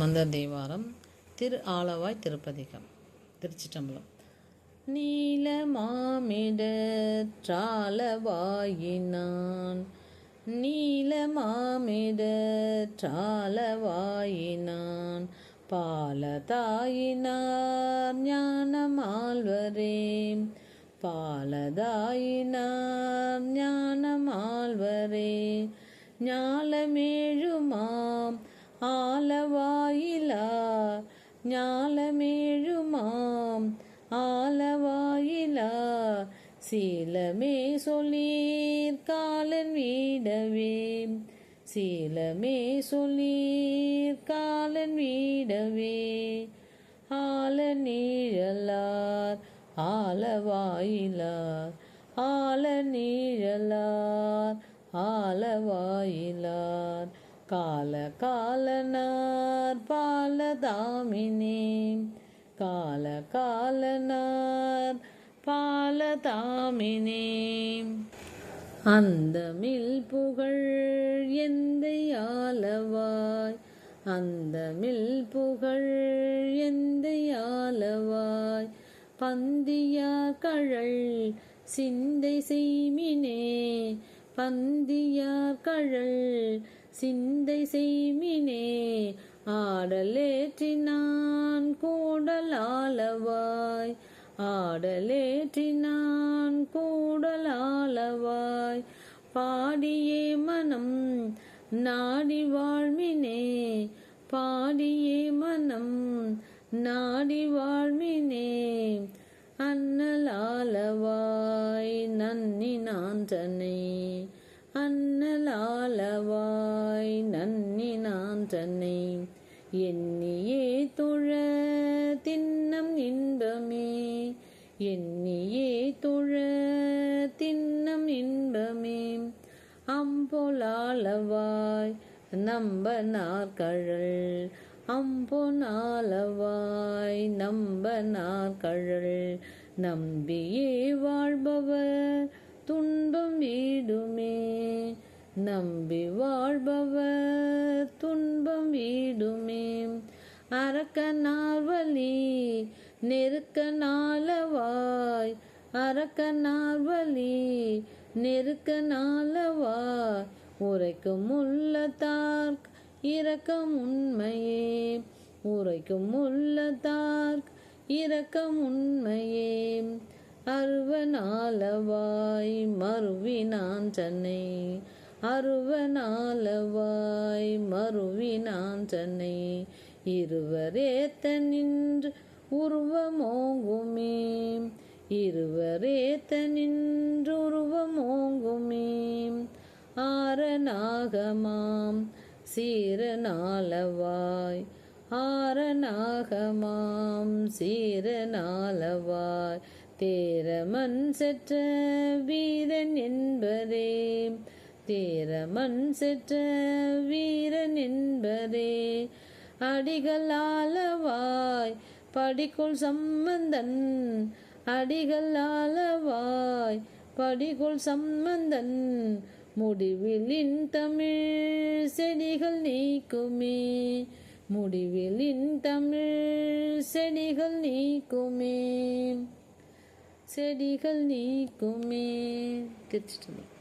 மந்தர் தேவாரம் திரு ஆலவாய் திருப்பதிகம் திருச்சிட்டம்பலம். நீல மாமிடாலவாயினான் நீல மாமிடாலவாயினான் பாலதாயினார் ஞானமால்வரே பாலதாயினார் ஞானமால்வரே ஞாலமேழுமாம் ஆலவா ஞாலமேழுமாம் ஆலவாயிலா. சீலமே சொல்லீர் காலன் வீடவே. சீலமே சொல்லீர் காலன் வீடவே. ஆல நீழலார் ஆலவாயிலார் ஆல நீழலார் ஆலவாயிலார் கால காலனார் பாலதாமினே கால காலனார் பாலதாமினே அந்தமில் புகழ் எந்தையாலவாய் அந்தமில் புகழ் எந்தையாலவாய் பந்தியார் கழல் சிந்தை செய்மினே. பந்தியார் கழல் சிந்தை செய்மினே ஆடலேற்றினான் கூடலாலவாய் ஆடலேற்றினான் கூடலாலவாய் பாடியே மனம் நாடி வாழ்மினே பாடியே மனம் நாடி வாழ்மினே. அன்னலாலவாய் நன்னி நான்றனை அன்னலாலவாய் நன்னி நான் தன்னை எண்ணியே தொழ தின்னம் இன்பமே. எண்ணியே தொழ தின்னம் இன்பமே. அம்பொலாளவாய் நம்ப நாற்கழல் அம்பொனாலவாய் நம்ப நாற்கழல் நம்பியே வாழ்பவர் துன்பம் வீடுமே. நம்பி வாழ்பவர் துன்பம் வீடுமே. அரக்க நார்வலி நெருக்க நாளவாய். அரக்க நார்வலி நெருக்க நாளவாய். உரைக்கும் உள்ளத்தார்க் இரக்கம் உண்மையே. உரைக்கும் உள்ளத்தார்க் இரக்கம் உண்மையே. அருவனாலவாய் மறுவினான் சென்னை. அருவனாலவாய் மறுவினான் தன்னை. இருவரேத்த நின்று உருவமோங்குமே. இருவரேத்த நின்று உருவமோங்குமே. ஆரநாகமாம் சீரனாலவாய் ஆரநாகமாம் சீரனாலவாய் தேரமன் செற்ற வீரன் என்பரே தேரமன் செற்ற வீரன் என்பரே அடிகளாலவாய் படிக்குள் சம்பந்தன். அடிகள் அடிகளாலவாய் படிக்குள் சம்பந்தன். முடிவிலின் தமிழ் செடிகள் நீக்குமே. முடிவிலின் தமிழ் செடிகள் நீக்குமே. செடிகள் நீக்குமே. கிச்சிட்டு